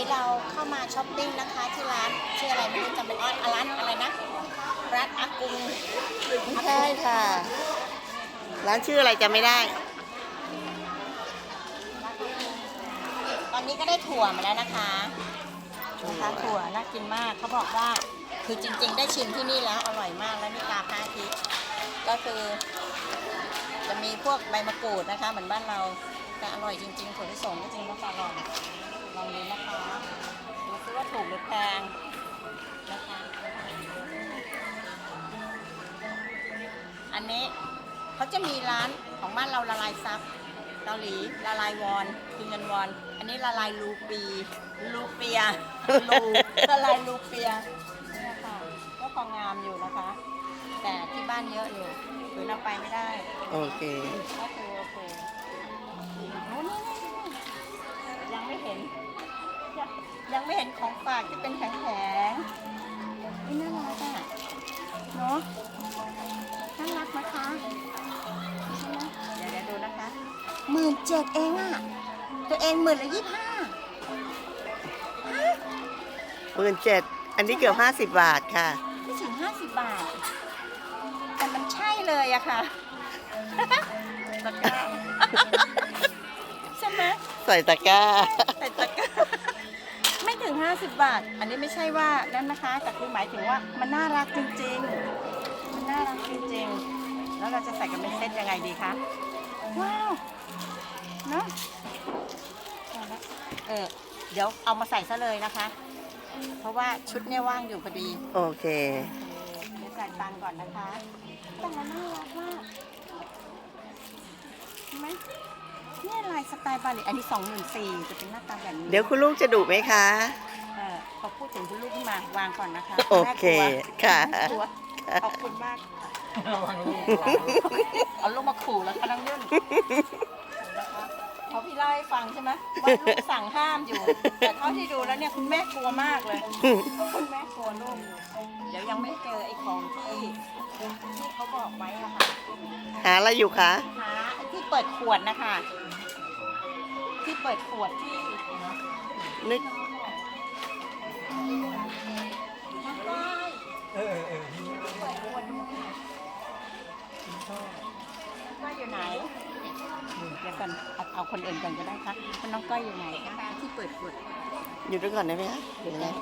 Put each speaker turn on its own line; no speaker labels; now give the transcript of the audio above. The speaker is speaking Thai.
นี้เราเข้ามาช้อปปิ้งนะคะที่ร้านชื่ออะไรไม่รู้จำเป็นอ้อนร้านอะไรนะร้านอากุง
ไม่ใช่ค่ะ ร้านชื่ออะไรจะไม่ได้
ตอนนี้ก็ได้ถั่วมาแล้วนะคะนะคะถั่วน่ากินมากเขาบอกว่าคือจริง ๆ ได้ชิมที่นี่แล้วอร่อยมากแล้วนี่กาพระอาทิตย์ก็คือ จะมีพวกใบมะกรูดนะคะ เหมือนบ้านเราแต่อร่อยจริงๆถั่วลิสงก็จริงก็อร่อย ลองดูนะคะดูซิว่าถูกหรือแพงนะคะอันนี้เขาจะมีร้านของบ้านเราละลายซับเกาหลีละลายวอนคือเงินวอน อันนี้ละลายรูปีรูเปียรูละลายรูเปียนี่ค่ะก็พองามอยู่นะคะ แต่ที่บ้านเยอะอยู่หรือเราไปไม่ได้
โอเค
โอเค ไม่เห็นของฝากที่เป็นแข็งๆนี่น่ารักอะเนาะน่ารักนะคะใช่ไหมเดี๋ยวเดี๋ยวดูนะคะหมื่นเจ็ดเองอะ ตัวเองหมื่นละยี่สิบห้า
หมื่นเจ็ดอันนี้เกือบห้าสิบบาทค่ะ
ไม่ถึงห้าสิบบาท แต่มันใช่เลยอะค่ะตะกร้าใช่ไหม
ใส่ตะกร้า
50 บาท อันนี้ไม่ใช่ว่านั่นนะคะแต่คือหมายถึงว่ามันน่ารักจริงๆ มันน่ารักจริงๆ แล้วเราจะใส่กันเป็นเซตยังไงดีคะ ว้าวเนอะเอาละเออเดี๋ยวเอามาใส่ซะเลยนะคะ เพราะว่าชุดเนี่ยว่างอยู่พอดี
โอเค
เดี๋ยวจ่ายตังค์ก่อนนะคะแต่มันน่ารักมากเห็นไหมเนี่ยลายสไตล์บาหลีอันนี้สองหมื่นสี่จะเป็นหน้าตาแบบนี้
เดี๋ยวคุณลูกจะดุไหมคะ
เออ พอพูดถึงคุณลูกขึ้นมาวางก่อนนะคะ
โอเค
แม่กลัว
ค่ะ
แม่กลัวขอบคุณมากเอาลูกมาขู่แล้วคะน้องยุ่นนะคะเพราะพี่เล่าให้ฟังใช่ไหมว่าลูกสั่งห้ามอยู่ แต่เท่าที่ดูแล้วเนี่ยคุณแม่กลัวมากเลย คุณแม่กลัวลูกอยู่เดี๋ยวยังไม่เจอไอ้ของที่ที่เขาบอกไว้อะค่ะ
หาอะไรอยู่คะ
หาไอ้ที่เปิดขวดนะคะ ที่เปิดขวดที่
นึก
น้ำได้ เออเออเปิดขวดดูหน่อยน้องก้อยอยู่ไหนเดี๋ยวก่อนเอาเอาคนอื่นก่อนก็ได้ค่ะมันน้องก้อยอยู่ไหนคะที่เปิดขวด
อยู่ด้วยก่อนได้ไหมคะ
เดี๋ยวนะ